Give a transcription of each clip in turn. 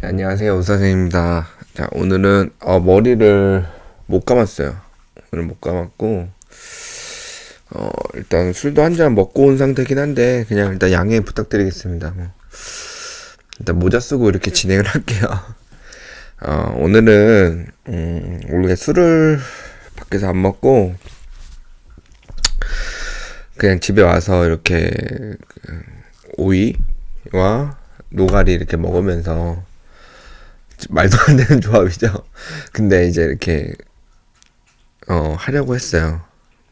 네, 안녕하세요, 우사생입니다. 자, 오늘은 어, 머리를 못 감았어요. 오늘 못 감았고, 어, 일단 술도 한 잔 먹고 온 상태긴 한데, 그냥 일단 양해 부탁드리겠습니다. 뭐. 일단 모자 쓰고 이렇게 진행을 할게요. 어, 오늘은, 음, 원래 술을 밖에서 안 먹고, 그냥 집에 와서 이렇게 그 오이와 노가리 이렇게 먹으면서 말도 안 되는 조합이죠. 근데 이제 이렇게 어 하려고 했어요.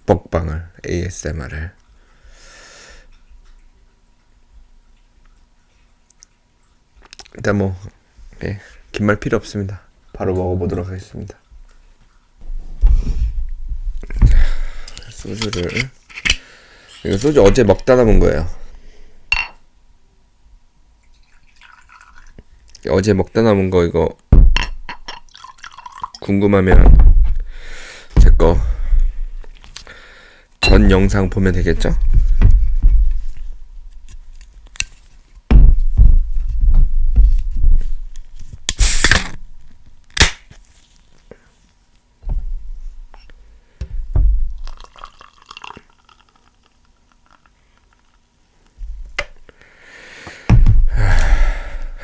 먹방을 ASMR을. 일단 뭐 예, 긴말 필요 없습니다. 바로 먹어보도록 하겠습니다. 자, 소주를 이거 소주 어제 먹다 남은 거예요. 어제 먹다 남은 거 이거 궁금하면 제 거 전 영상 보면 되겠죠?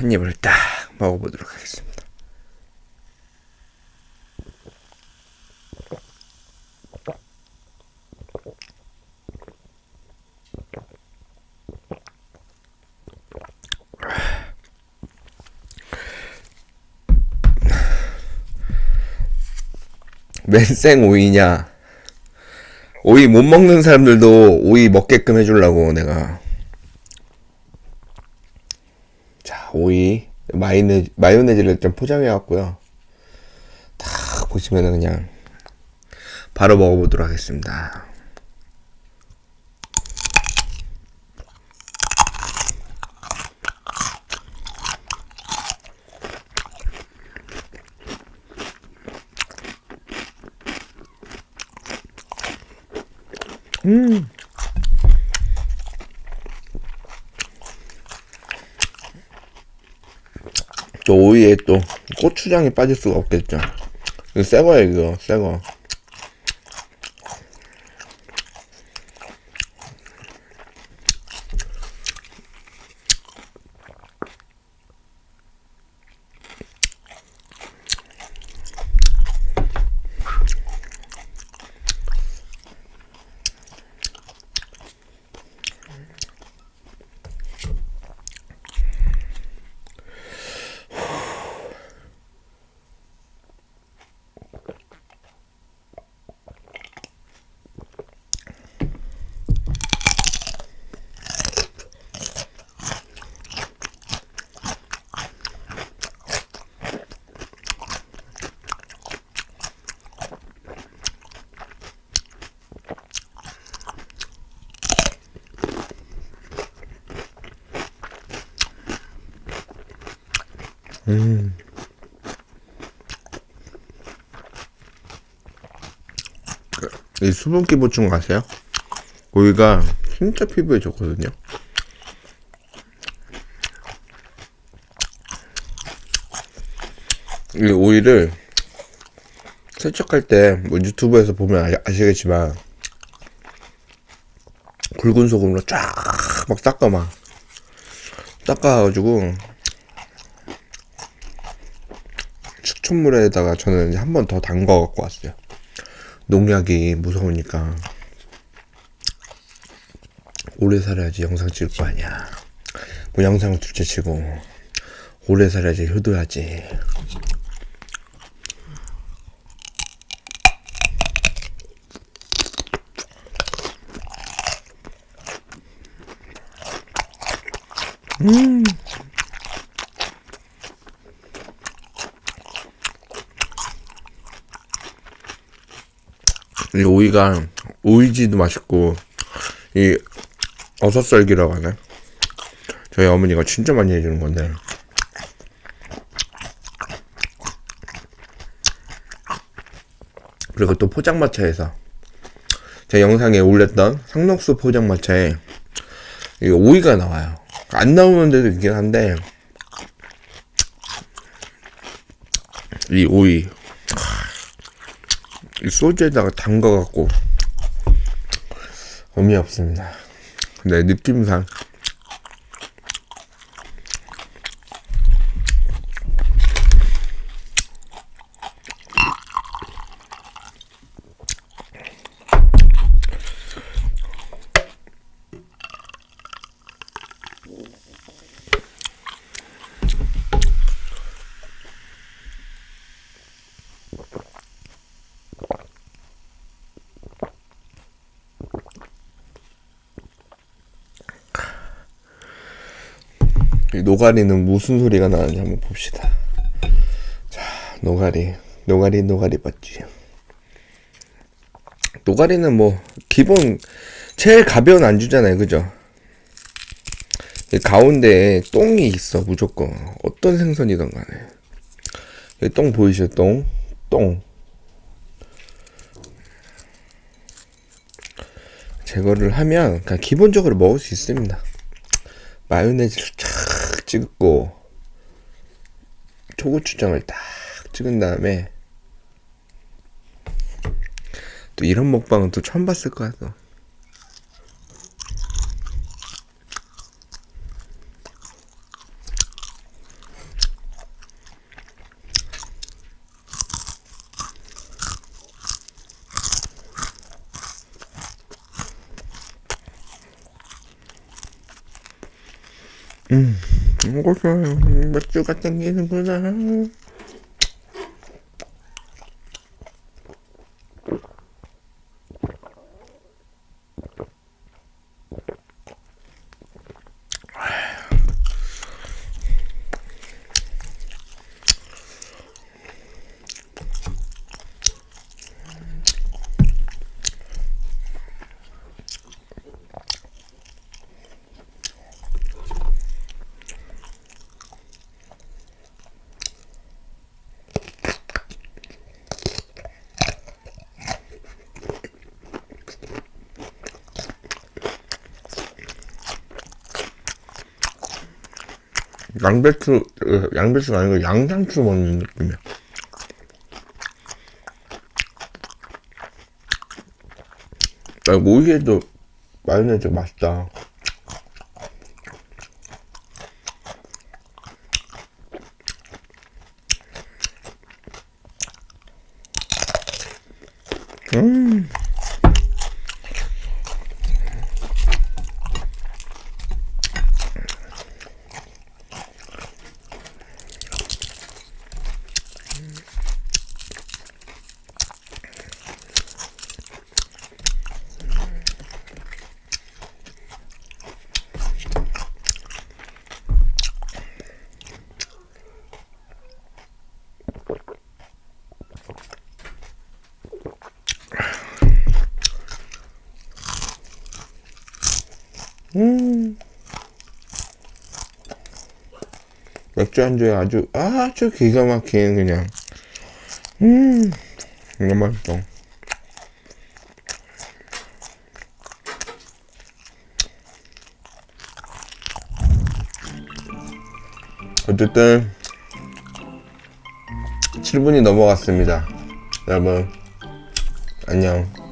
한 입을 딱 먹어보도록 하겠습니다. 맨생 오이냐? 오이 못 먹는 사람들도 오이 먹게끔 해주려고 내가 자, 오이, 마요네즈, 마요네즈를 좀 포장해 왔고요. 다 보시면은 그냥 바로 먹어보도록 하겠습니다. 음. 저 오이에 또 고추장이 빠질 수가 없겠죠. 이거 새 거예요, 이거 새 거. 이 수분기 보충 아세요? 오이가 진짜 피부에 좋거든요. 이 오이를 세척할 때 뭐 유튜브에서 보면 아, 아시겠지만 굵은 소금으로 쫙 막 닦아 막 닦아가지고 식초물에다가 저는 한번 더 담가 갖고 왔어요. 농약이 무서우니까 오래 살아야지 영상 찍을 거 아니야. 뭐 영상을 둘째 치고 오래 살아야지 효도하지. 이 오이가 오이지도 맛있고 이 어슷썰기라고 하네. 저희 어머니가 진짜 많이 해주는 건데. 그리고 또 포장마차에서 제 영상에 올렸던 상록수 포장마차에 이 오이가 나와요. 안 나오는 데도 있긴 한데 이 오이 이 소주에다가 담가갖고 의미 없습니다. 근데 느낌상 노가리는 무슨 소리가 나는지 한번 봅시다. 자, 노가리, 노가리, 노가리 맞지? 노가리는 뭐 기본 제일 가벼운 안주잖아요, 그죠? 이 가운데에 똥이 있어 무조건 어떤 생선이든 간에 똥 보이시죠? 똥, 똥. 제거를 하면 그냥 기본적으로 먹을 수 있습니다. 마요네즈를 쫙 찍고 초고추장을 딱 찍은 다음에 또 이런 먹방은 또 처음 봤을 거야 또. 이 것이 맥주가 땡기는구나. 양배추, 어, 양배추가 아니고 양상추 먹는 느낌이야. 아, 오이에도 마요네즈 맛있다. 음. 맥주 안주에 아주 아주 기가 막힌 그냥. 음 정말 맛있어. 어쨌든 7분이 넘어갔습니다. 여러분 안녕